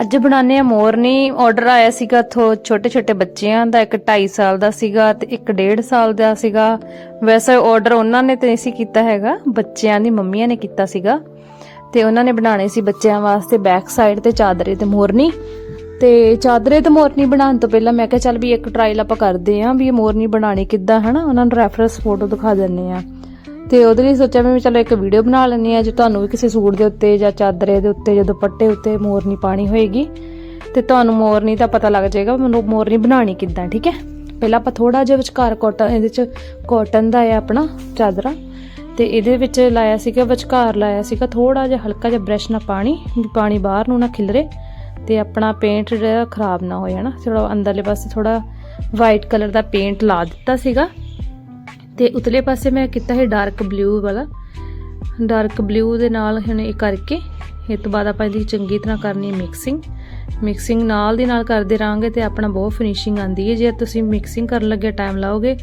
ਅੱਜ ਬਣਾਉਂਦੇ ਆ ਮੋਰਨੀ ਆਰਡਰ ਆਇਆ ਸੀਗਾ ਥੋ ਛੋਟੇ ਛੋਟੇ ਬੱਚਿਆਂ ਦਾ, ਇੱਕ 2.5 ਸਾਲ ਦਾ ਸੀਗਾ ਤੇ ਇੱਕ 1.5 ਸਾਲ ਦਾ ਸੀਗਾ। ਵੈਸੇ ਆਰਡਰ ਉਹਨਾਂ ਨੇ ਤੇ ਨਹੀਂ ਸੀ ਕੀਤਾ ਹੈਗਾ, ਬੱਚਿਆਂ ਦੀ ਮੰਮੀਆਂ ਨੇ ਕੀਤਾ ਸੀਗਾ। ਤੇ ਉਹਨਾਂ ਨੇ ਬਣਾਉਣੇ ਸੀ ਬੱਚਿਆਂ ਵਾਸਤੇ ਬੈਕ ਸਾਈਡ ਤੇ ਚਾਦਰੇ ਤੇ ਮੋਰਨੀ ਤੇ ਚਾਦਰੇ ਤੇ ਮੋਰਨੀ ਬਣਾਉਣ ਤੋਂ ਪਹਿਲਾਂ ਮੈਂ ਕਿਹਾ ਚੱਲ ਵੀ ਇੱਕ ਟਰਾਇਲ ਆਪਾਂ ਕਰਦੇ ਆਂ ਵੀ ਇਹ ਮੋਰਨੀ ਬਣਾਣੀ ਕਿੱਦਾਂ, ਹਨਾ? ਉਹਨਾਂ ਨੂੰ ਰੈਫਰੈਂਸ ਫੋਟੋ ਦਿਖਾ ਦਿੰਨੇ ਆ ਤੇ ਉਹਦੇ ਲਈ ਸੋਚਿਆ ਮੈਂ ਵੀ ਚਲੋ ਇੱਕ ਵੀਡੀਓ ਬਣਾ ਲੈਂਦੀ ਆ ਜੇ ਤੁਹਾਨੂੰ ਵੀ ਕਿਸੇ ਸੂਟ ਦੇ ਉੱਤੇ ਜਾਂ ਚਾਦਰੇ ਦੇ ਉੱਤੇ ਜਾਂ ਦੁਪੱਟੇ ਉੱਤੇ ਮੋਰਨੀ ਪਾਣੀ ਹੋਏਗੀ, ਤੇ ਤੁਹਾਨੂੰ ਮੋਰਨੀ ਦਾ ਪਤਾ ਲੱਗ ਜਾਏਗਾ ਮੈਨੂੰ ਮੋਰਨੀ ਬਣਾਣੀ ਕਿੱਦਾਂ, ਠੀਕ ਹੈ? ਪਹਿਲਾਂ ਆਪਾਂ ਥੋੜਾ ਜਿਹਾ ਵਿਚਕਾਰ ਕਾਟਨ ਇਹਦੇ ਚ ਕਾਟਨ ਦਾ ਹੈ ਆਪਣਾ ਚਾਦਰਾ, ਤੇ ਇਹਦੇ ਵਿੱਚ ਲਾਇਆ ਸੀਗਾ, ਵਿਚਕਾਰ ਲਾਇਆ ਸੀਗਾ ਥੋੜਾ ਜਿਹਾ, ਹਲਕਾ ਜਿਹਾ ਬ੍ਰਸ਼ ਨਾਲ ਪਾਣੀ, ਵੀ ਪਾਣੀ ਬਾਹਰ ਨੂੰ ਨਾ ਖਿਲਰੇ, ਤੇ ਆਪਣਾ ਪੇਂਟ ਜਿਹੜਾ ਖਰਾਬ ਨਾ ਹੋਏ, ਹਨਾ? ਥੋੜਾ ਅੰਦਰਲੇ ਪਾਸੇ ਥੋੜਾ ਵਾਈਟ ਕਲਰ ਦਾ ਪੇਂਟ ਲਾ ਦਿੱਤਾ ਸੀਗਾ। ਤੇ ਉਤਲੇ ਪਾਸੇ ਮੈਂ ਕੀਤਾ ਹੈ ਡਾਰਕ ਬਲੂ ਵਾਲਾ। ਡਾਰਕ ਬਲੂ ਦੇ ਨਾਲ ਹੁਣ ਇਹ ਕਰਕੇ ਇਹ ਤੋਂ ਬਾਅਦ ਆਪਾਂ ਇਹਦੀ ਚੰਗੀ ਤਰ੍ਹਾਂ ਕਰਨੀ ਮਿਕਸਿੰਗ ਮਿਕਸਿੰਗ ਨਾਲ ਦੀ ਨਾਲ ਕਰਦੇ ਰਾਂਗੇ ਤੇ ਆਪਣਾ ਬਹੁਤ ਫਿਨਿਸ਼ਿੰਗ ਆਂਦੀ ਹੈ। ਜੇ ਤੁਸੀਂ ਮਿਕਸਿੰਗ ਕਰਨ ਲੱਗੇ ਟਾਈਮ ਲਾਓਗੇ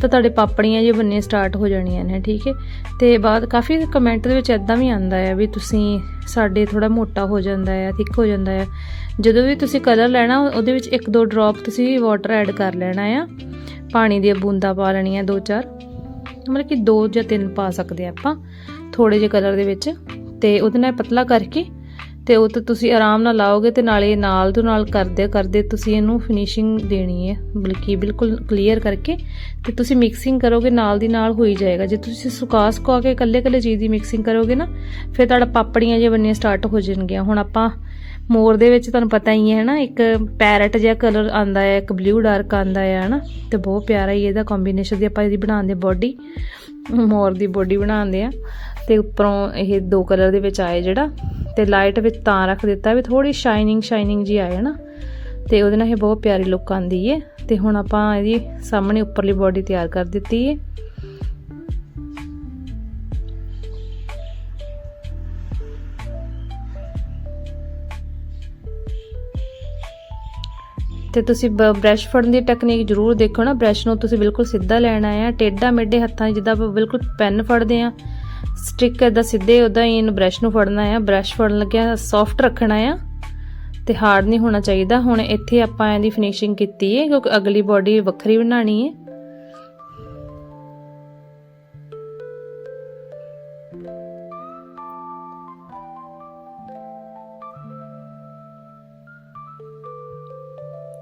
ਤਾਂ ਤੁਹਾਡੇ ਪਾਪੜੀਆਂ ਜੇ ਬੰਨੇ ਸਟਾਰਟ ਹੋ ਜਾਣੀਆਂ ਨੇ, ਠੀਕ ਹੈ? ਤੇ ਬਾਅਦ ਕਾਫੀ ਕਮੈਂਟ ਦੇ ਵਿੱਚ ਇਦਾਂ ਵੀ ਆਂਦਾ ਹੈ ਵੀ ਤੁਸੀਂ ਸਾਡੇ ਥੋੜਾ ਮੋਟਾ ਹੋ ਜਾਂਦਾ ਹੈ, ਥਿੱਕ ਹੋ ਜਾਂਦਾ ਹੈ। ਜਦੋਂ ਵੀ ਤੁਸੀਂ ਕਲਰ ਲੈਣਾ, ਉਹਦੇ ਵਿੱਚ ਇੱਕ ਦੋ ਡ੍ਰੌਪ ਤੁਸੀਂ ਵਾਟਰ ਐਡ ਕਰ ਲੈਣਾ ਆ। ਪਾਣੀ ਦੀਆਂ ਬੂੰਦਾਂ ਪਾ ਲੈਣੀਆਂ ਦੋ ਚਾਰ। ਮਤਲਬ ਕਿ ਦੋ ਜਾਂ ਤਿੰਨ ਪਾ ਸਕਦੇ ਆ ਆਪਾਂ ਥੋੜੇ ਜਿਹੇ ਕਲਰ ਦੇ ਵਿੱਚ। ਤੇ ਉਹਦੇ ਨਾਲ ਪਤਲਾ ਕਰਕੇ, ਤੇ ਉਹ ਤੇ ਤੁਸੀਂ ਆਰਾਮ ਨਾਲ ਲਾਓਗੇ ਤੇ ਨਾਲੇ ਨਾਲ ਤੋਂ ਨਾਲ ਕਰਦੇ ਕਰਦੇ ਤੁਸੀਂ ਇਹਨੂੰ ਫਿਨਿਸ਼ਿੰਗ ਦੇਣੀ ਹੈ। ਬਲਕਿ ਬਿਲਕੁਲ ਕਲੀਅਰ ਕਰਕੇ ਤੇ ਤੁਸੀਂ ਮਿਕਸਿੰਗ ਕਰੋਗੇ, ਨਾਲ ਦੀ ਨਾਲ ਹੋਈ ਜਾਏਗਾ। ਜੇ ਤੁਸੀਂ ਸੁਕਾ ਸੁਕਾ ਕੇ ਇਕੱਲੇ ਇਕੱਲੇ ਚੀਜ਼ ਦੀ ਮਿਕਸਿੰਗ ਕਰੋਗੇ ਨਾ, ਫਿਰ ਤੁਹਾਡਾ ਪਾਪੜੀਆਂ ਜੇ ਬੰਨੀਆਂ ਸਟਾਰਟ ਹੋ ਜਾਣਗੀਆਂ। ਹੁਣ ਆਪਾਂ ਮੋਰ ਦੇ ਵਿੱਚ ਤੁਹਾਨੂੰ ਪਤਾ ਹੀ ਹੈ ਨਾ ਇੱਕ ਪੈਰਟ ਜਿਹਾ ਕਲਰ ਆਂਦਾ ਹੈ, ਇੱਕ ਬਲੂ ਡਾਰਕ ਆਂਦਾ ਹੈ ਹਨਾ, ਤੇ ਬਹੁਤ ਪਿਆਰਾ ਹੀ ਇਹਦਾ ਕੰਬੀਨੇਸ਼ਨ ਦੀ ਆਪਾਂ ਇਹਦੀ ਬਣਾਉਂਦੇ ਬੋਡੀ ਮੋਰ ਦੀ ਬੋਡੀ ਬਣਾਉਂਦੇ ਆ ਤੇ ਉੱਪਰੋਂ ਇਹ ਦੋ ਕਲਰ ਦੇ ਵਿੱਚ ਆਏ ਜਿਹੜਾ, ਤੇ ਲਾਈਟ ਵਿੱਚ ਤਾਂ ਰੱਖ ਦਿੱਤਾ ਵੀ ਥੋੜੀ ਸ਼ਾਈਨਿੰਗ ਸ਼ਾਈਨਿੰਗ ਜੀ ਆਏ ਨਾ ਤੇ ਉਹਦੇ ਨਾਲ ਇਹ ਬਹੁਤ ਪਿਆਰੀ ਲੁੱਕ ਆਂਦੀ ਏ ਤੇ ਹੁਣ ਆਪਾਂ ਇਹਦੀ ਸਾਹਮਣੇ ਉੱਪਰਲੀ ਬਾਡੀ ਤਿਆਰ ਕਰ ਦਿੱਤੀ ਏ ਤੇ ਤੁਸੀਂ ਬ੍ਰਸ਼ ਫੜਨ ਦੀ ਟੈਕਨੀਕ ਜ਼ਰੂਰ ਦੇਖੋ ਨਾ। ਬ੍ਰਸ਼ ਨੂੰ ਤੁਸੀਂ ਬਿਲਕੁਲ ਸਿੱਧਾ ਲੈਣਾ ਹੈ ਟੇਢਾ ਮੇਢੇ ਹੱਥਾਂ 'ਚ ਜਿੱਦਾਂ ਆਪਾਂ ਬਿਲਕੁਲ ਪੈਨ ਫੜਦੇ ਆ। ਸਟਿਕ ਇਦਾਂ ਸਿੱਧੇ ਉਦਾਂ ਹੀ ਇਹਨੂੰ ਬ੍ਰਸ਼ ਨੂੰ ਫੜਨਾ ਹੈ ਬ੍ਰਸ਼ ਫੜਨ ਲੱਗਿਆ ਸੌਫਟ ਰੱਖਣਾ ਆ ਤੇ ਹਾਰਡ ਨਹੀਂ ਹੋਣਾ ਚਾਹੀਦਾ। ਹੁਣ ਇੱਥੇ ਆਪਾਂ ਇਹਦੀ ਫਿਨਿਸ਼ਿੰਗ ਕੀਤੀ ਹੈ ਕਿਉਂਕਿ ਅਗਲੀ ਬਾਡੀ ਵੱਖਰੀ ਬਣਾਣੀ ਹੈ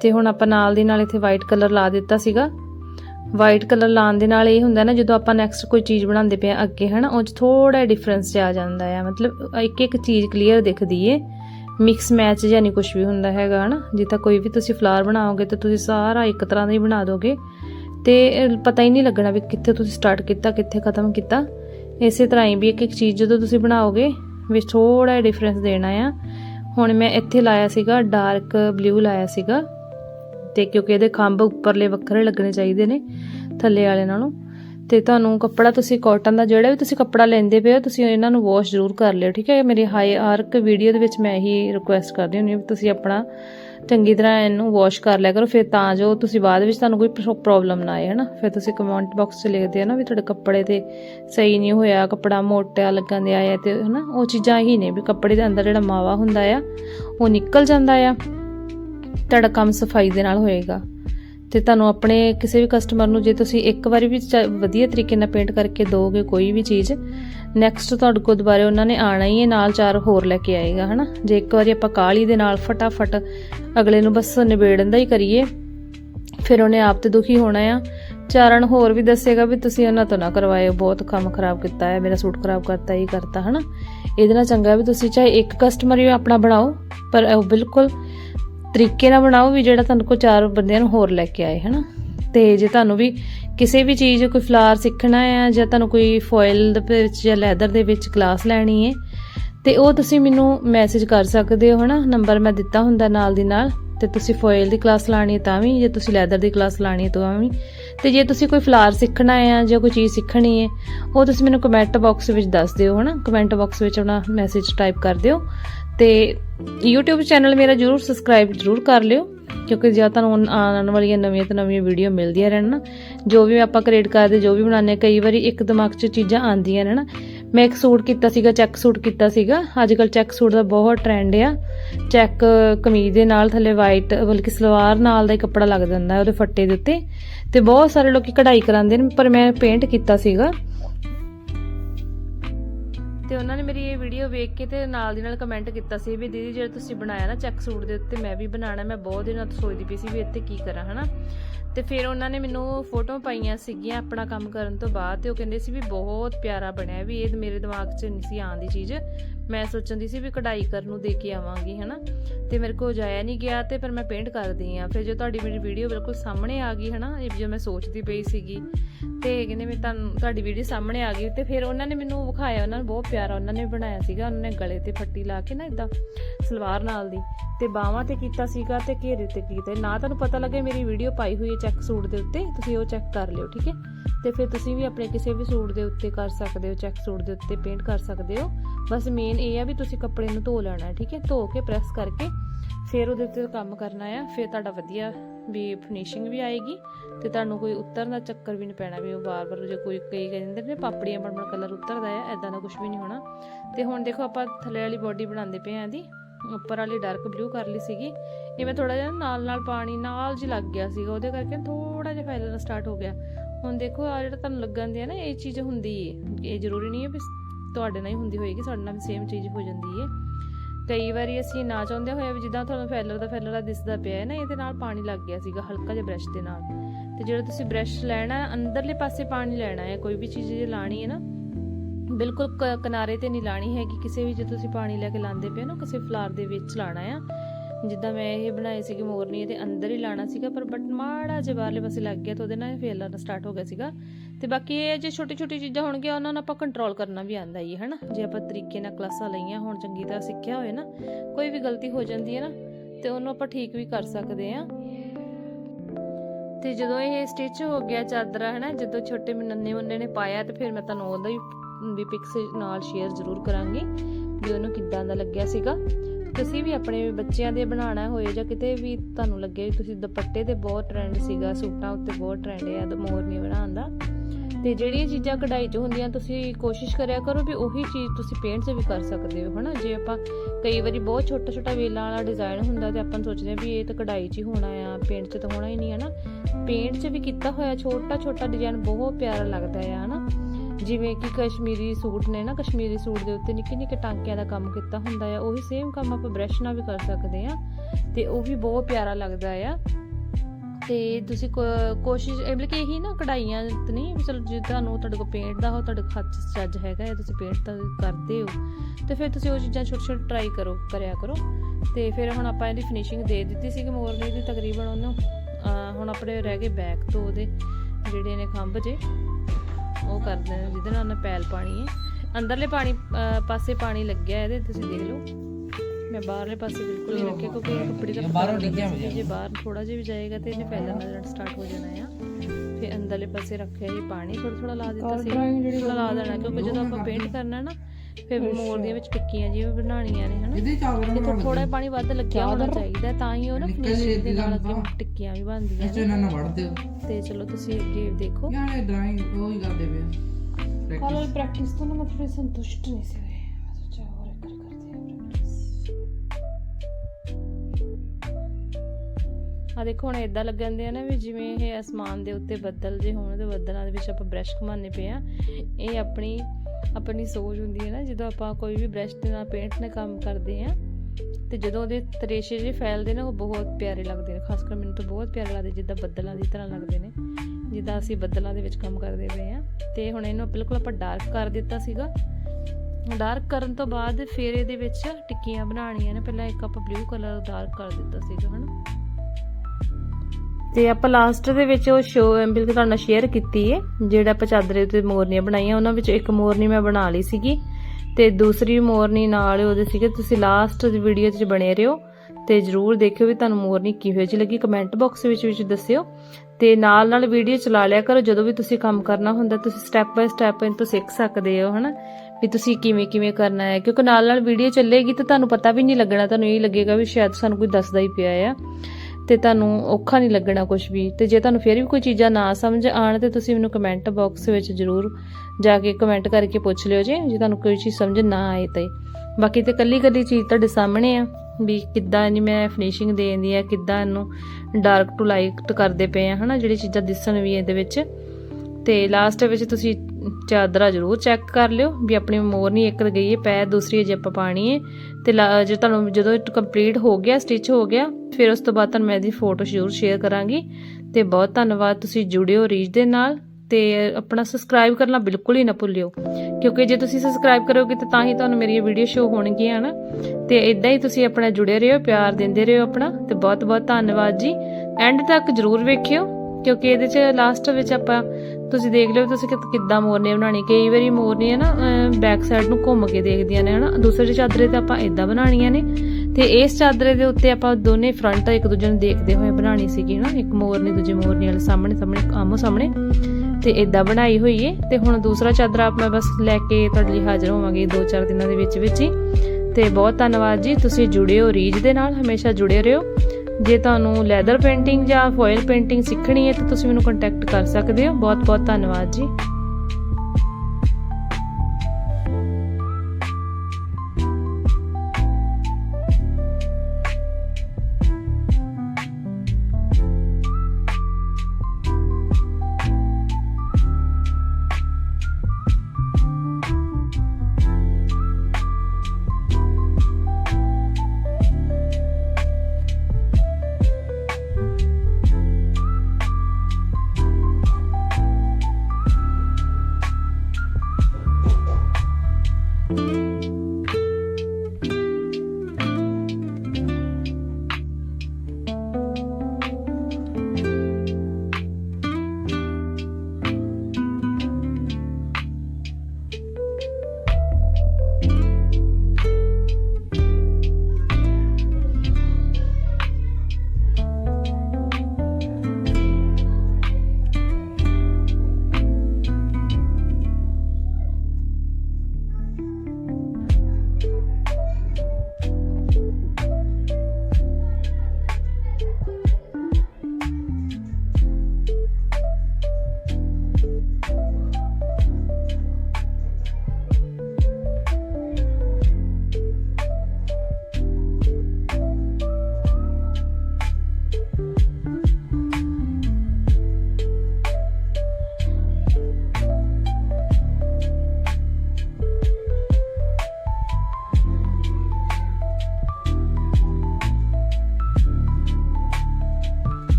ਤੇ ਹੁਣ ਆਪਾਂ ਨਾਲ ਦੀ ਨਾਲ ਇੱਥੇ ਵਾਈਟ ਕਲਰ ਲਾ ਦਿੱਤਾ ਸੀਗਾ। ਵਾਈਟ ਕਲਰ ਲਾਉਣ ਦੇ ਨਾਲ ਇਹ ਹੁੰਦਾ ਨਾ, ਜਦੋਂ ਆਪਾਂ ਨੈਕਸਟ ਕੋਈ ਚੀਜ਼ ਬਣਾਉਂਦੇ ਪਏ ਆ ਅੱਗੇ, ਹਨਾ, ਉਹ ਚ ਥੋੜਾ ਡਿਫਰੈਂਸ ਆ ਜਾਂਦਾ ਆ। ਮਤਲਬ ਇੱਕ ਇੱਕ ਚੀਜ਼ ਕਲੀਅਰ ਦਿਖਦੀ ਏ। ਮਿਕਸ ਮੈਚ ਜਾਂ ਨਹੀਂ ਕੁਝ ਵੀ ਹੁੰਦਾ ਹੈਗਾ, ਹਨਾ। ਜੇ ਤਾਂ ਕੋਈ ਵੀ ਤੁਸੀਂ ਫਲਾਰ ਬਣਾਓਗੇ ਤਾਂ ਤੁਸੀਂ ਸਾਰਾ ਇੱਕ ਤਰ੍ਹਾਂ ਦਾ ਹੀ ਬਣਾ ਦੋਗੇ। ਤੇ ਪਤਾ ਹੀ ਨਹੀਂ ਲੱਗਣਾ ਵੀ ਕਿੱਥੇ ਤੁਸੀਂ ਸਟਾਰਟ ਕੀਤਾ, ਕਿੱਥੇ ਖਤਮ ਕੀਤਾ। ਇਸੇ ਤਰ੍ਹਾਂ ਹੀ ਵੀ ਇੱਕ ਇੱਕ ਚੀਜ਼ ਜਦੋਂ ਤੁਸੀਂ ਬਣਾਓਗੇ ਵਿੱਚ ਥੋੜਾ ਡਿਫਰੈਂਸ ਦੇਣਾ ਆ। ਹੁਣ ਮੈਂ ਇੱਥੇ ਲਾਇਆ ਸੀਗਾ ਡਾਰਕ ਬਲੂ ਲਾਇਆ ਸੀਗਾ। ਤੇ ਕਿਉਂਕਿ ਇਹਦੇ ਖੰਭ ਉੱਪਰਲੇ ਵੱਖਰੇ ਲੱਗਣੇ ਚਾਹੀਦੇ ਨੇ ਥੱਲੇ ਵਾਲੇ ਨਾਲੋਂ। ਤੇ ਤੁਹਾਨੂੰ ਕੱਪੜਾ ਤੁਸੀਂ ਕਾਟਨ ਦਾ ਜਿਹੜਾ ਵੀ ਤੁਸੀਂ ਕੱਪੜਾ ਲੈਂਦੇ ਪਏ ਹੋ, ਤੁਸੀਂ ਇਹਨਾਂ ਨੂੰ ਵਾਸ਼ ਜ਼ਰੂਰ ਕਰ ਲਿਓ, ਠੀਕ ਹੈ? ਮੇਰੀ ਹਾਈ ਆਰਕ ਵੀਡੀਓ ਦੇ ਵਿੱਚ ਮੈਂ ਇਹੀ ਰਿਕੁਐਸਟ ਕਰਦੀ ਹੁੰਦੀ ਹਾਂ ਵੀ ਤੁਸੀਂ ਆਪਣਾ ਚੰਗੀ ਤਰ੍ਹਾਂ ਇਹਨੂੰ ਵਾਸ਼ ਕਰ ਲਿਆ ਕਰੋ, ਫਿਰ ਤਾਂ ਜੋ ਤੁਸੀਂ ਬਾਅਦ ਵਿੱਚ ਤੁਹਾਨੂੰ ਕੋਈ ਪ੍ਰੋਬਲਮ ਨਾ ਆਏ, ਹਨਾ? ਫਿਰ ਤੁਸੀਂ ਕਮੈਂਟ ਬਾਕਸ 'ਚ ਲਿਖਦੇ ਆ ਨਾ ਵੀ ਤੁਹਾਡੇ ਕੱਪੜੇ ਤੇ ਸਹੀ ਨਹੀਂ ਹੋਇਆ, ਕੱਪੜਾ ਮੋਟਾ ਲੱਗਣ ਦੇ ਆਇਆ ਤੇ, ਹਨਾ? ਉਹ ਚੀਜ਼ਾਂ ਹੀ ਨੇ ਵੀ ਕੱਪੜੇ ਦੇ ਅੰਦਰ ਜਿਹੜਾ ਮਾਵਾ ਹੁੰਦਾ ਆ, ਉਹ ਨਿਕਲ ਜਾਂਦਾ ਆ। ਤੁਹਾਡਾ ਕੰਮ ਸਫ਼ਾਈ ਦੇ ਨਾਲ ਹੋਏਗਾ। ਤੇ ਤੁਹਾਨੂੰ ਆਪਣੇ ਕਿਸੇ ਵੀ ਕਸਟਮਰ ਨੂੰ ਜੇ ਤੁਸੀਂ ਇੱਕ ਵਾਰੀ ਵੀ ਵਧੀਆ ਤਰੀਕੇ ਨਾਲ ਪੇਂਟ ਕਰਕੇ ਦੋਗੇ ਕੋਈ ਵੀ ਚੀਜ਼ ਨੈਕਸਟ ਤੁਹਾਡੇ ਕੋਲ ਦੁਬਾਰੇ ਉਹਨਾਂ ਨੇ ਆਣਾ ਹੀ ਹੈ, ਨਾਲ ਚਾਰ ਹੋਰ ਲੈ ਕੇ ਆਏਗਾ, ਹਨਾ? ਜੇ ਇੱਕ ਵਾਰੀ ਆਪਾਂ ਕਾਲੀ ਦੇ ਨਾਲ ਫਟਾਫਟ ਅਗਲੇ ਨੂੰ ਬਸ ਨਿਬੇੜਨ ਦਾ ਹੀ ਕਰੀਏ, ਫਿਰ ਉਹਨੇ ਆਪ ਤੇ ਦੁਖੀ ਹੋਣਾ ਆ। ਚਾਰਨ ਹੋਰ ਵੀ ਦੱਸੇਗਾ ਵੀ ਤੁਸੀਂ ਉਹਨਾਂ ਤੋਂ ਨਾ ਕਰਵਾਇਓ, ਬਹੁਤ ਕੰਮ ਖਰਾਬ ਕੀਤਾ ਹੈ, ਮੇਰਾ ਸੂਟ ਖਰਾਬ ਕਰਤਾ, ਇਹ ਕਰਤਾ, ਹਨਾ? ਇਹਦੇ ਨਾਲ ਚੰਗਾ ਵੀ ਤੁਸੀਂ ਚਾਹੇ ਇੱਕ ਕਸਟਮਰ ਹੀ ਆਪਣਾ ਬਣਾਓ, ਪਰ ਉਹ ਬਿਲਕੁਲ ਤਰੀਕੇ ਨਾਲ ਬਣਾਓ ਵੀ ਜਿਹੜਾ ਤੁਹਾਨੂੰ ਕੋ ਚਾਰ ਬੰਦਿਆਂ ਨੂੰ ਹੋਰ ਲੈ ਕੇ ਆਏ, ਹਨਾ? ਤੇ ਜੇ ਤੁਹਾਨੂੰ ਵੀ ਕਿਸੇ ਵੀ ਚੀਜ਼, ਕੋਈ ਫਲਾਰ ਸਿੱਖਣਾ ਹੈ ਜਾਂ ਤੁਹਾਨੂੰ ਕੋਈ ਫੋਇਲ ਦੇ ਵਿੱਚ ਜਾਂ ਲੈਦਰ ਦੇ ਵਿੱਚ ਕਲਾਸ ਲੈਣੀ ਹੈ ਤੇ ਉਹ ਤੁਸੀਂ ਮੈਨੂੰ ਮੈਸੇਜ ਕਰ ਸਕਦੇ ਹੋ, ਹਨਾ? ਨੰਬਰ ਮੈਂ ਦਿੱਤਾ ਹੁੰਦਾ ਨਾਲ ਦੀ ਨਾਲ, ਤੇ ਤੁਸੀਂ ਫੋਇਲ ਦੀ ਕਲਾਸ ਲਾਣੀ ਹੈ ਤਾਂ ਵੀ, ਜੇ ਤੁਸੀਂ ਲੈਦਰ ਦੀ ਕਲਾਸ ਲਾਣੀ ਹੈ ਤਾਂ ਵੀ। ਤੇ ਜੇ ਤੁਸੀਂ ਕੋਈ ਫਲਾਰ ਸਿੱਖਣਾ ਹੈ ਜਾਂ ਕੋਈ ਚੀਜ਼ ਸਿੱਖਣੀ ਹੈ ਉਹ ਤੁਸੀਂ ਮੈਨੂੰ ਕਮੈਂਟ ਬਾਕਸ ਵਿੱਚ ਦੱਸ ਦਿਓ, ਹਨਾ? ਕਮੈਂਟ ਬਾਕਸ ਵਿੱਚ ਆਪਣਾ ਮੈਸੇਜ ਟਾਈਪ ਕਰ ਦਿਓ ਤੇ YouTube ਚੈਨਲ ਮੇਰਾ ਜਰੂਰ ਸਬਸਕ੍ਰਾਈਬ ਜਰੂਰ ਕਰ ਲਿਓ, ਕਿਉਂਕਿ ਜੇ ਤੁਹਾਨੂੰ ਆਉਣ ਵਾਲੀਆਂ ਨਵੀਆਂ ਤੋਂ ਨਵੀਆਂ ਵੀਡੀਓ ਮਿਲਦੀਆਂ ਰਹਿਣ ਨਾ। ਜੋ ਵੀ ਆਪਾਂ ਕ੍ਰੀਏਟ ਕਰਦੇ, ਜੋ ਵੀ ਬਣਾਉਂਦੇ ਕਈ ਵਾਰੀ ਇੱਕ ਦਿਮਾਗ 'ਚ ਚੀਜ਼ਾਂ ਆਉਂਦੀਆਂ ਨੇ ਨਾ ਮੈਂ ਇੱਕ ਸੂਟ ਕੀਤਾ ਸੀਗਾ ਚੈੱਕ ਸੂਟ ਕੀਤਾ ਸੀਗਾ। ਅੱਜ ਕੱਲ ਚੈੱਕ ਸੂਟ ਦਾ ਬਹੁਤ ਟ੍ਰੈਂਡ ਆ। ਚੈੱਕ ਕਮੀਜ਼ ਦੇ ਨਾਲ ਥੱਲੇ ਵਾਈਟ ਬਲਕਿ ਸਲਵਾਰ ਨਾਲ ਦਾ ਹੀ ਕੱਪੜਾ ਲੱਗ ਜਾਂਦਾ ਉਹਦੇ ਫੱਟੇ ਦੇ ਉੱਤੇ। ਤੇ ਬਹੁਤ ਸਾਰੇ ਲੋਕੀ ਕਢਾਈ ਕਰਾਉਂਦੇ ਨੇ, ਪਰ ਮੈਂ ਪੇਂਟ ਕੀਤਾ ਸੀਗਾ। ਤੇ ਉਹਨਾਂ ਨੇ ਮੇਰੀ ਇਹ ਵੀਡੀਓ ਵੇਖ ਕੇ ਤੇ ਨਾਲ ਦੀ ਨਾਲ ਕਮੈਂਟ ਕੀਤਾ ਸੀ ਵੀ ਦੀਦੀ, ਜਿਹੜਾ ਤੁਸੀਂ ਬਣਾਇਆ ਨਾ ਚੈੱਕ ਸੂਟ ਦੇ ਉੱਤੇ ਮੈਂ ਵੀ ਬਣਾਉਣਾ, ਮੈਂ ਬਹੁਤ ਦਿਨਾਂ ਤੋਂ ਸੋਚਦੀ ਪਈ ਸੀ ਵੀ ਇੱਥੇ ਕੀ ਕਰਾਂ, ਹਨਾ? ਤੇ ਫਿਰ ਉਹਨਾਂ ਨੇ ਮੈਨੂੰ ਫੋਟੋ ਪਾਈਆਂ ਸੀਗੀਆਂ ਆਪਣਾ ਕੰਮ ਕਰਨ ਤੋਂ ਬਾਅਦ ਤੇ ਉਹ ਕਹਿੰਦੇ ਸੀ ਵੀ ਬਹੁਤ ਪਿਆਰਾ ਬਣਿਆ ਵੀ ਇਹ ਮੇਰੇ ਦਿਮਾਗ 'ਚ ਨਹੀਂ ਸੀ ਆਉਂਦੀ ਚੀਜ਼। ਮੈਂ ਸੋਚਦੀ ਸੀ ਵੀ ਕਢਾਈ ਕਰਨ ਨੂੰ ਦੇ ਕੇ ਆਵਾਂਗੀ, ਹਨਾ। ਤੇ ਮੇਰੇ ਕੋਲ ਜਾਇਆ ਨਹੀਂ ਗਿਆ ਤੇ ਪਰ ਮੈਂ ਪੇਂਟ ਕਰਦੀ ਆ ਫਿਰ ਜੋ ਤੁਹਾਡੀ ਮੇਰੀ ਵੀਡੀਓ ਬਿਲਕੁਲ ਸਾਹਮਣੇ ਆ ਗਈ, ਹਨਾ, ਇਹ ਜੋ ਮੈਂ ਸੋਚਦੀ ਪਈ ਸੀਗੀ। ਤੇ ਕਹਿੰਦੇ ਮੈਂ ਤੁਹਾਨੂੰ, ਤੁਹਾਡੀ ਵੀਡੀਓ ਸਾਹਮਣੇ ਆ ਗਈ। ਤੇ ਫਿਰ ਉਹਨਾਂ ਨੇ ਮੈਨੂੰ ਵਿਖਾਇਆ, ਉਹਨਾਂ ਨੇ ਬਹੁਤ ਪਿਆਰਾ ਉਹਨਾਂ ਨੇ ਬਣਾਇਆ ਸੀਗਾ। ਉਹਨਾਂ ਨੇ ਗਲੇ ਤੇ ਫੱਟੀ ਲਾ ਕੇ ਨਾ ਇਦਾਂ ਸਲਵਾਰ ਨਾਲ ਦੀ। ਤੇ ਬਾਹਾਂ ਤੇ ਕੀਤਾ ਸੀਗਾ ਤੇ ਘੇਰੇ ਤੇ ਕੀਤਾ। ਨਾ ਤੁਹਾਨੂੰ ਪਤਾ ਲੱਗੇ ਮੇਰੀ ਵੀਡੀਓ ਪਾਈ ਹੋਈ ਹੈ ਚੈੱਕ ਸੂਟ ਦੇ ਉੱਤੇ, ਤੁਸੀਂ ਉਹ ਚੈੱਕ ਕਰ ਲਿਓ, ਠੀਕ ਹੈ? ਤੇ ਫਿਰ ਤੁਸੀਂ ਵੀ ਆਪਣੇ ਕਿਸੇ ਵੀ ਸੂਟ ਦੇ ਉੱਤੇ ਕਰ ਸਕਦੇ ਹੋ ਚੈੱਕ ਸੂਟ ਦੇ ਉੱਤੇ ਪੇਂਟ ਕਰ ਸਕਦੇ ਹੋ। ਬਸ ਮੇਨ ਇਹ ਆ ਵੀ ਤੁਸੀਂ ਕੱਪੜੇ ਨੂੰ ਧੋ ਲੈਣਾ ਹੈ, ਠੀਕ ਹੈ? ਧੋ ਕੇ ਪ੍ਰੈਸ ਕਰਕੇ ਫਿਰ ਉਹਦੇ ਉੱਤੇ ਕੰਮ ਕਰਨਾ ਆ। ਫਿਰ ਤੁਹਾਡਾ ਵਧੀਆ ਵੀ ਫਿਨਿਸ਼ਿੰਗ ਵੀ ਆਏਗੀ ਤੇ ਤੁਹਾਨੂੰ ਕੋਈ ਉੱਤਰਨ ਦਾ ਚੱਕਰ ਵੀ ਨਹੀਂ ਪੈਣਾ ਵੀ ਉਹ ਵਾਰ-ਵਾਰ ਜੇ ਕੋਈ ਕਈ ਕਹਿੰਦੇ ਨੇ ਪਾਪੜੀਆਂ ਬਣ ਬਣ ਕਲਰ ਉੱਤਰਦਾ ਆ ਐਦਾਂ ਦਾ ਕੁਝ ਵੀ ਨਹੀਂ ਹੋਣਾ। ਤੇ ਹੁਣ ਦੇਖੋ ਆਪਾਂ ਥੱਲੇ ਵਾਲੀ ਬਾਡੀ ਬਣਾਉਂਦੇ ਪਏ ਆਂ ਦੀ ਉੱਪਰ ਵਾਲੀ ਡਾਰਕ ਬਲੂ ਕਰ ਲਈ ਸੀਗੀ। ਇਹ ਮੈਂ ਥੋੜਾ ਜਿਹਾ ਨਾਲ ਨਾਲ ਪਾਣੀ ਨਾਲ ਜੀ ਲੱਗ ਗਿਆ ਸੀਗਾ, ਉਹਦੇ ਕਰਕੇ ਥੋੜਾ ਜਿਹਾ ਫੈਲਣਾ ਸਟਾਰਟ ਹੋ ਗਿਆ। ਹੁਣ ਦੇਖੋ ਆ ਜਿਹੜਾ ਤੁਹਾਨੂੰ ਲੱਗਣ ਦੀ ਹੈ ਨਾ, ਇਹ ਚੀਜ਼ ਹੁੰਦੀ ਹੈ ਇਹ ਜ਼ਰੂਰੀ ਨਹੀਂ ਹੈ ਵੀ ਤੁਹਾਡੇ ਨਾਲ ਹੀ ਹੁੰਦੀ ਹੋਏਗੀ, ਸਾਡੇ ਨਾਲ ਵੀ ਸੇਮ ਚੀਜ਼ ਹੋ ਜਾਂਦੀ ਹੈ ਕਈ ਵਾਰੀ ਅਸੀਂ ਨਾ ਚਾਹੁੰਦੇ ਹੋਏ ਵੀ ਜਿੱਦਾਂ ਤੁਹਾਨੂੰ ਫੈਲਰ ਦਾ ਫੈਲਰ ਦਾ ਦਿਸਦਾ ਪਿਆ ਹੈ ਨਾ, ਇਹਦੇ ਨਾਲ ਪਾਣੀ ਲੱਗ ਗਿਆ ਸੀਗਾ, ਹਲਕਾ ਜਿਹਾ ਬ੍ਰਸ਼ ਦੇ ਨਾਲ। ਤੇ ਜਿਹੜਾ ਤੁਸੀਂ ਬ੍ਰਸ਼ ਲੈਣਾ, ਅੰਦਰਲੇ ਪਾਸੇ ਪਾਣੀ ਲੈਣਾ ਹੈ, ਕੋਈ ਵੀ ਚੀਜ਼ ਜੇ ਲਾਣੀ ਹੈ ਨਾ ਬਿਲਕੁਲ ਕਿਨਾਰੇ ਤੇ ਨਹੀਂ ਲਾਣੀ ਹੈਗੀ। ਕਿਸੇ ਵੀ ਜੇ ਤੁਸੀਂ ਪਾਣੀ ਲੈ ਕੇ ਲਾਉਂਦੇ ਪਏ ਨਾ, ਕਿਸੇ ਫਲਾਰ ਦੇ ਵਿੱਚ ਲਾਣਾ ਆ। ਜਿੱਦਾਂ ਮੈਂ ਇਹ ਬਣਾਏ ਸੀਗੇ ਮੋਰਨੀ, ਇਹਦੇ ਅੰਦਰ ਹੀ ਲਾਣਾ ਸੀਗਾ, ਪਰ ਬਟ ਮਾੜਾ ਜਿਹਾ ਬਾਹਰਲੇ ਪਾਸੇ ਲੱਗ ਗਿਆ ਤਾਂ ਉਹਦੇ ਨਾਲ ਫੇਲਣਾ ਸਟਾਰਟ ਹੋ ਗਿਆ ਸੀਗਾ। ਤੇ ਬਾਕੀ ਇਹ ਜੇ ਛੋਟੀ ਛੋਟੀ ਚੀਜ਼ਾਂ ਹੋਣਗੀਆਂ, ਉਹਨਾਂ ਨੂੰ ਆਪਾਂ ਕੰਟਰੋਲ ਕਰਨਾ ਵੀ ਆਂਦਾ ਹੀ ਹੈ, ਹਨਾ? ਜੇ ਆਪਾਂ ਤਰੀਕੇ ਨਾਲ ਕਲਾਸਾਂ ਲਈਆਂ ਹੁਣ, ਚੰਗੀ ਤਰ੍ਹਾਂ ਸਿੱਖਿਆ ਹੋਏ ਨਾ, ਕੋਈ ਵੀ ਗਲਤੀ ਹੋ ਜਾਂਦੀ ਹੈ ਨਾ, ਤੇ ਉਹਨੂੰ ਆਪਾਂ ਠੀਕ ਵੀ ਕਰ ਸਕਦੇ ਆ ਤੇ ਜਦੋਂ ਇਹ ਸਟਿਚ ਹੋ ਗਿਆ ਚਾਦਰਾ, ਹਨਾ? ਜਦੋਂ ਛੋਟੇ ਨੰਨੇ ਮੁੰਨੇ ਨੇ ਪਾਇਆ ਤੇ ਫਿਰ ਮੈਂ ਤੁਹਾਨੂੰ ਉਹਦਾ ਵੀ ਵੀ ਪਿਕਸ ਨਾਲ ਸ਼ੇਅਰ ਜ਼ਰੂਰ ਕਰਾਂਗੀ ਵੀ ਉਹਨੂੰ ਕਿੱਦਾਂ ਦਾ ਲੱਗਿਆ ਸੀਗਾ। ਤੁਸੀਂ ਵੀ ਆਪਣੇ ਬੱਚਿਆਂ ਦੇ ਬਣਾਉਣਾ ਹੋਏ ਜਾਂ ਕਿਤੇ ਵੀ ਤੁਹਾਨੂੰ ਲੱਗੇ ਵੀ ਤੁਸੀਂ ਦੁਪੱਟੇ ਤੇ ਬਹੁਤ ਟ੍ਰੈਂਡ ਸੀਗਾ, ਸੂਟਾਂ ਉੱਤੇ ਬਹੁਤ ਟ੍ਰੈਂਡ ਹੈ ਦ ਮੋਰਨੀ ਬਣਾਉਣ ਦਾ। ਤੇ ਜਿਹੜੀਆਂ ਚੀਜ਼ਾਂ ਕਢਾਈ 'ਚ ਹੁੰਦੀਆਂ, ਤੁਸੀਂ ਕੋਸ਼ਿਸ਼ ਕਰਿਆ ਕਰੋ ਵੀ ਉਹੀ ਚੀਜ਼ ਤੁਸੀਂ ਪੇਂਟ 'ਚ ਵੀ ਕਰ ਸਕਦੇ ਹੋ, ਹਨਾ? ਜੇ ਆਪਾਂ ਕਈ ਵਾਰੀ ਬਹੁਤ ਛੋਟਾ ਛੋਟਾ ਵੇਲਾਂ ਵਾਲਾ ਡਿਜ਼ਾਈਨ ਹੁੰਦਾ ਤੇ ਆਪਾਂ ਸੋਚਦੇ ਆ ਵੀ ਇਹ ਤਾਂ ਕਢਾਈ 'ਚ ਹੀ ਹੋਣਾ ਆ ਪੇਂਟ 'ਚ ਤਾਂ ਹੋਣਾ ਹੀ ਨਹੀਂ, ਹਨਾ? ਪੇਂਟ 'ਚ ਵੀ ਕੀਤਾ ਹੋਇਆ ਛੋਟਾ ਛੋਟਾ ਡਿਜ਼ਾਈਨ ਬਹੁਤ ਪਿਆਰਾ ਲੱਗਦਾ ਹੈ ਹਨਾ? ਜਿਵੇਂ ਕਿ ਕਸ਼ਮੀਰੀ ਸੂਟ ਨੇ ਨਾ, ਕਸ਼ਮੀਰੀ ਸੂਟ ਦੇ ਉੱਤੇ ਨਿੱਕੇ ਨਿੱਕੇ ਟਾਂਕਿਆਂ ਦਾ ਕੰਮ ਕੀਤਾ ਹੁੰਦਾ ਆ, ਉਹੀ ਸੇਮ ਕੰਮ ਆਪਾਂ ਬ੍ਰਸ਼ ਨਾਲ ਵੀ ਕਰ ਸਕਦੇ ਆ ਤੇ ਉਹ ਵੀ ਬਹੁਤ ਪਿਆਰਾ ਲੱਗਦਾ ਆ। ਤੇ ਤੁਸੀਂ ਕੋ- ਕੋਸ਼ਿਸ਼ ਮਤਲਬ ਕਿ ਇਹੀ ਨਾ ਕਢਾਈਆਂ ਨਹੀਂ ਚਲੋ ਜੇ ਤੁਹਾਨੂੰ ਤੁਹਾਡੇ ਕੋਲ ਪੇਂਟ ਦਾ ਹੋ, ਤੁਹਾਡੇ ਕੋਲ ਹੱਥ ਚੱਜ ਹੈਗਾ ਹੈ ਤੁਸੀਂ ਪੇਂਟ ਤਾਂ ਕਰਦੇ ਹੋ, ਤੇ ਫਿਰ ਤੁਸੀਂ ਉਹ ਚੀਜ਼ਾਂ ਛੋਟੇ ਛੋਟੇ ਟਰਾਈ ਕਰੋ, ਕਰਿਆ ਕਰੋ। ਤੇ ਫਿਰ ਹੁਣ ਆਪਾਂ ਇਹਦੀ ਫਿਨਿਸ਼ਿੰਗ ਦੇ ਦਿੱਤੀ ਸੀ ਕਿ ਮੋਰਨੀ ਦੀ ਤਕਰੀਬਨ ਉਹਨੂੰ ਹੁਣ ਆਪਣੇ ਰਹਿ ਗਏ ਬੈਕ ਤੋਂ ਉਹਦੇ, ਜਿਹੜੇ ਨੇ ਖੰਭ ਜੇ। ਉਹ ਕਰਦੇ ਨੇ ਜਿਹਦੇ ਨਾਲ ਉਹਨੇ ਪੈਲ ਪਾਣੀ ਹੈ। ਅੰਦਰਲੇ ਪਾਣੀ ਪਾਸੇ ਪਾਣੀ ਲੱਗਿਆ ਇਹਦੇ ਤੁਸੀਂ ਦੇਖ ਲਓ। ਮੈਂ ਬਾਹਰਲੇ ਪਾਸੇ ਬਿਲਕੁਲ ਨਹੀਂ ਰੱਖਿਆ ਕਿਉਂਕਿ ਇਹ ਕੱਪੜੇ ਦਾ ਬਾਹਰੋਂ ਡਿੱਗਿਆ ਹੋ ਜੇ ਬਾਹਰ ਥੋੜਾ ਜਿਹਾ ਵੀ ਜਾਏਗਾ ਤੇ ਇਹਨੇ ਫੈਲਣ ਨਜ਼ਰ ਸਟਾਰਟ ਹੋ ਜਾਣਾ ਆ। ਫਿਰ ਅੰਦਰਲੇ ਪਾਸੇ ਰੱਖਿਆ ਜੀ ਪਾਣੀ ਥੋੜਾ ਥੋੜਾ ਲਾ ਦਿੱਤਾ ਸੀ। ਥੋੜਾ ਲਾ ਦੇਣਾ ਕਿਉਂਕਿ ਜਦੋਂ ਆਪਾਂ ਪੇਂਟ ਕਰਨਾ ਨਾ ਫਿਰ ਮੋਰ ਦੇ ਵਿੱਚ ਟਿੱਕੀਆਂ ਜਿਵੇਂ ਬਣਾਉਣੀਆਂ ਨੇ ਹਨਾ। ਇਹਦੇ ਚਾਵਲ ਤੇ ਥੋੜਾ ਜਿਹਾ ਪਾਣੀ ਵੱਧ ਲੱਗਿਆ ਹੋਣਾ ਚਾਹੀਦਾ ਤਾਂ ਹੀ ਉਹ ਨਾ ਫਿਨਿਸ਼ਿੰਗ ਦੇ ਨਾਲ ਅੱਗੇ ਟਿੱਕੀਆਂ ਵੀ ਬਣਦੀਆਂ ਇਸ ਇਹਨਾਂ ਨੂੰ। ਵੜ ਦਿਓ। ਤੇ ਚਲੋ ਤੁਸੀਂ ਅੱਗੇ ਦੇਖੋ। ਯਾਰ ਇਹ ਡਰਾਇੰਗ ਉਹ ਹੀ ਕਰਦੇ ਪਏ ਕੱਲ ਪ੍ਰੈਕਟਿਸ ਤੋਂ ਨਾ ਮੈਂ ਥੋੜੀ ਸੰਤੁਸ਼ਟ ਨਹੀਂ ਸੀ ਹੋਈ। ਮੈਂ ਸੋਚਿਆ ਹੋਰ ਇੱਕ ਕਰ ਕਰਦੇ ਹਾਂ ਪ੍ਰੈਕਟਿਸ ਆ ਦੇਖੋ ਹੁਣ ਇਦਾਂ ਲੱਗਣ ਦੇ ਆ ਨਾ ਵੀ ਜਿਵੇਂ ਇਹ ਅਸਮਾਨ ਦੇ ਉੱਤੇ ਬੱਦਲ ਜੇ ਹੋਣ ਤੇ ਬੱਦਲਾਂ ਦੇ ਵਿੱਚ ਆਪਾਂ ਬ੍ਰਸ਼ ਘੁਮਾਉਂਦੇ ਪਏ ਆ। ਇਹ ਆਪਣੀ ਆਪਣੀ ਸੋਚ ਹੁੰਦੀ ਹੈ ਨਾ, ਜਦੋਂ ਆਪਾਂ ਕੋਈ ਵੀ ਬ੍ਰਸ਼ ਦੇ ਨਾਲ ਪੇਂਟ ਨਾਲ ਕੰਮ ਕਰਦੇ ਆ ਤੇ ਜਦੋਂ ਉਹਦੇ ਤਰੇਸ਼ੇ ਜਿਹੇ ਫੈਲਦੇ ਨੇ, ਉਹ ਬਹੁਤ ਪਿਆਰੇ ਲੱਗਦੇ ਨੇ। ਖਾਸ ਕਰ ਮੈਨੂੰ ਤਾਂ ਬਹੁਤ ਪਿਆਰੇ ਲੱਗਦੇ, ਜਿੱਦਾਂ ਬੱਦਲਾਂ ਦੀ ਤਰ੍ਹਾਂ ਲੱਗਦੇ ਨੇ। ਜਿੱਦਾਂ ਅਸੀਂ ਬੱਦਲਾਂ ਦੇ ਵਿੱਚ ਕੰਮ ਕਰਦੇ ਪਏ ਆ ਤੇ ਹੁਣ ਇਹਨੂੰ ਬਿਲਕੁਲ ਆਪਾਂ ਡਾਰਕ ਕਰ ਦਿੱਤਾ ਸੀਗਾ। ਡਾਰਕ ਕਰਨ ਤੋਂ ਬਾਅਦ ਫਿਰ ਇਹਦੇ ਵਿੱਚ ਟਿੱਕੀਆਂ ਬਣਾਉਣੀਆਂ ਨੇ। ਪਹਿਲਾਂ ਇੱਕ ਆਪਾਂ ਬਲੂ ਕਲਰ ਡਾਰਕ ਕਰ ਦਿੱਤਾ ਸੀਗਾ, ਹਨਾ? ਤੇ ਆਪਾਂ ਲਾਸਟ ਦੇ ਵਿੱਚ ਉਹ ਸ਼ੋ ਬਿਲਕੁਲ ਤੁਹਾਨੂੰ ਸ਼ੇਅਰ ਕੀਤੀ ਹੈ ਜਿਹੜਾ ਆਪਾਂ ਚਾਦਰੇ ਤੇ ਮੋਰਨੀਆਂ ਬਣਾਈਆਂ, ਉਹਨਾਂ ਵਿੱਚ ਇੱਕ ਮੋਰਨੀ ਮੈਂ ਬਣਾ ਲਈ ਸੀਗੀ ਤੇ ਦੂਸਰੀ ਮੋਰਨੀ ਨਾਲ ਉਹਦੇ ਸੀਗੇ, ਤੁਸੀਂ ਲਾਸਟ ਦੀ ਵੀਡੀਓ 'ਚ ਬਣੇ ਰਹੋ ਤੇ ਜਰੂਰ ਦੇਖਿਓ ਵੀ ਤੁਹਾਨੂੰ ਮੋਰਨੀ ਕਿਹੋ ਜਿਹੀ ਲੱਗੀ ਕਮੈਂਟ ਬਾਕਸ ਵਿੱਚ ਵਿੱਚ ਦੱਸਿਓ ਤੇ ਨਾਲ ਨਾਲ ਵੀਡੀਓ ਚਲਾ ਲਿਆ ਕਰੋ, ਜਦੋਂ ਵੀ ਤੁਸੀਂ ਕੰਮ ਕਰਨਾ ਹੁੰਦਾ ਤੁਸੀਂ ਸਟੈਪ ਬਾਈ ਸਟੈਪ ਇਹਨੂੰ ਤੋਂ ਸਿੱਖ ਸਕਦੇ ਹੋ, ਹਨਾ? ਵੀ ਤੁਸੀਂ ਕਿਵੇਂ ਕਿਵੇਂ ਕਰਨਾ ਹੈ, ਕਿਉਂਕਿ ਨਾਲ ਨਾਲ ਵੀਡੀਓ ਚੱਲੇਗੀ ਤਾਂ ਤੁਹਾਨੂੰ ਪਤਾ ਵੀ ਨਹੀਂ ਲੱਗਣਾ, ਤੁਹਾਨੂੰ ਇਹ ਲੱਗੇਗਾ ਵੀ ਸ਼ਾਇਦ ਸਾਨੂੰ ਕੋਈ ਦੱਸਦਾ ਹੀ ਪਿਆ ਆ। ਤੇ ਤੁਹਾਨੂੰ ਔਖਾ ਨਹੀਂ ਲੱਗਣਾ ਕੁਝ ਵੀ। ਤੇ ਜੇ ਤੁਹਾਨੂੰ ਫਿਰ ਵੀ ਕੋਈ ਚੀਜ਼ਾਂ ਨਾ ਸਮਝ ਆਣ ਤੇ ਤੁਸੀਂ ਮੈਨੂੰ ਕਮੈਂਟ ਬਾਕਸ ਵਿੱਚ ਜ਼ਰੂਰ ਜਾ ਕੇ ਕਮੈਂਟ ਕਰਕੇ ਪੁੱਛ ਲਿਓ ਜੇ ਜੇ ਤੁਹਾਨੂੰ ਕੋਈ ਚੀਜ਼ ਸਮਝ ਨਾ ਆਏ ਤਾਂ। ਬਾਕੀ ਤੇ ਕੱਲੀ ਕੱਲੀ ਚੀਜ਼ ਤੁਹਾਡੇ ਸਾਹਮਣੇ ਆ, ਵੀ ਕਿੱਦਾਂ ਇਹਨੀ ਮੈਂ ਫਿਨਿਸ਼ਿੰਗ ਦੇਂਦੀ ਆ, ਕਿੱਦਾਂ ਇਹਨੂੰ ਡਾਰਕ ਟੂ ਲਾਈਟ ਕਰਦੇ ਪਏ ਆ, ਹਨਾ, ਜਿਹੜੀ ਚੀਜ਼ਾਂ ਦਿਸਣ ਵੀ ਇਹਦੇ ਵਿੱਚ। ਤੇ ਲਾਸਟ ਵਿੱਚ ਤੁਸੀਂ ਚਾਦਰਾ ਜ਼ਰੂਰ ਚੈੱਕ ਕਰ ਲਿਓ ਵੀ ਆਪਣੀ ਮੋਰਨੀ ਇੱਕ ਗਈ ਹੈ ਪੈ ਦੂਸਰੀ ਜੇ ਆਪਾਂ ਪਾਣੀ ਹੈ। ਤੇ ਲਾ- ਜੇ ਤੁਹਾਨੂੰ ਜਦੋਂ ਕੰਪਲੀਟ ਹੋ ਗਿਆ ਸਟਿਚ ਹੋ ਗਿਆ, ਫਿਰ ਉਸ ਤੋਂ ਬਾਅਦ ਤੁਹਾਨੂੰ ਮੈਂ ਇਹਦੀ ਫੋਟੋ ਜ਼ਰੂਰ ਸ਼ੇਅਰ ਕਰਾਂਗੀ। ਤੇ ਬਹੁਤ ਧੰਨਵਾਦ, ਤੁਸੀਂ ਜੁੜਿਓ ਰੀਚ ਦੇ ਨਾਲ ਤੇ ਆਪਣਾ ਸਬਸਕ੍ਰਾਈਬ ਕਰਨਾ ਬਿਲਕੁਲ ਹੀ ਨਾ ਭੁੱਲਿਓ। ਕਿਉਂਕਿ ਜੇ ਤੁਸੀਂ ਸਬਸਕ੍ਰਾਈਬ ਕਰੋਗੇ ਤਾਂ ਤਾਂ ਹੀ ਤੁਹਾਨੂੰ ਮੇਰੀਆਂ ਵੀਡੀਓ ਸ਼ੋ ਹੋਣਗੀਆਂ ਨਾ। ਤੇ ਇਦਾਂ ਹੀ ਤੁਸੀਂ ਆਪਣਾ ਜੁੜੇ ਰਹੋ, ਪਿਆਰ ਦਿੰਦੇ ਰਹੋ ਆਪਣਾ। ਤੇ ਬਹੁਤ ਬਹੁਤ ਧੰਨਵਾਦ ਜੀ। ਐਂਡ ਤੱਕ ਜਰੂਰ ਵੇਖਿਓ, ਕਿਉਂਕਿ ਇਹਦੇ ਚ ਲਾਸਟ ਵਿੱਚ ਆਪਾਂ ਤੁਸੀਂ ਦੇਖ ਲਿਓ ਤੁਸੀਂ ਕਿ ਕਿੱਦਾਂ ਮੋਰਨੀ ਬਣਾਣੀ ਕਈ ਵਾਰੀ ਮੋਰਨੀ ਹੈ ਨਾ ਬੈਕ ਸਾਈਡ ਨੂੰ ਘੁੰਮ ਕੇ ਦੇਖਦੀਆਂ ਨੇ, ਹਨਾ? ਦੂਸਰੇ ਚਾਦਰੇ ਤੇ ਆਪਾਂ ਇਦਾਂ ਬਣਾਉਣੀਆਂ ਨੇ। ਤੇ ਇਸ ਚਾਦਰੇ ਦੇ ਉੱਤੇ ਆਪਾਂ ਦੋਨੇ ਫਰੰਟ ਇੱਕ ਦੂਜੇ ਨੂੰ ਦੇਖਦੇ ਹੋਏ ਬਣਾਣੀ ਸੀਗੀ ਨਾ ਇੱਕ ਮੋਰਨੀ, ਦੂਜੀ ਮੋਰਨੀ ਵਾਲੇ ਸਾਹਮਣੇ ਸਾਹਮਣੇ ਆਮੋ ਸਾਹਮਣੇ। ਤੇ ਇਦਾਂ ਬਣਾਈ ਹੋਈ ਏ। ਤੇ ਹੁਣ ਦੂਸਰਾ ਚਾਦਰਾ ਆਪ ਮੈਂ ਬਸ ਲੈ ਕੇ ਤੁਹਾਡੇ ਲਈ ਹਾਜ਼ਰ ਹੋਵਾਂਗੇ 2-4 ਦਿਨਾਂ ਦੇ ਵਿੱਚ ਵਿੱਚ ਹੀ। ਤੇ ਬਹੁਤ ਧੰਨਵਾਦ ਜੀ, ਤੁਸੀਂ ਜੁੜੇ ਹੋ ਰੀਜ ਦੇ ਨਾਲ। ਹਮੇਸ਼ਾ ਜੁੜੇ ਰਹੋ। ਜੇ ਤੁਹਾਨੂੰ ਲੈਦਰ ਪੇਂਟਿੰਗ ਜਾਂ ਫੋਇਲ ਪੇਂਟਿੰਗ ਸਿੱਖਣੀ ਹੈ ਤਾਂ ਤੁਸੀਂ ਮੈਨੂੰ ਕੰਟੈਕਟ ਕਰ ਸਕਦੇ ਹੋ। ਬਹੁਤ ਬਹੁਤ ਧੰਨਵਾਦ ਜੀ।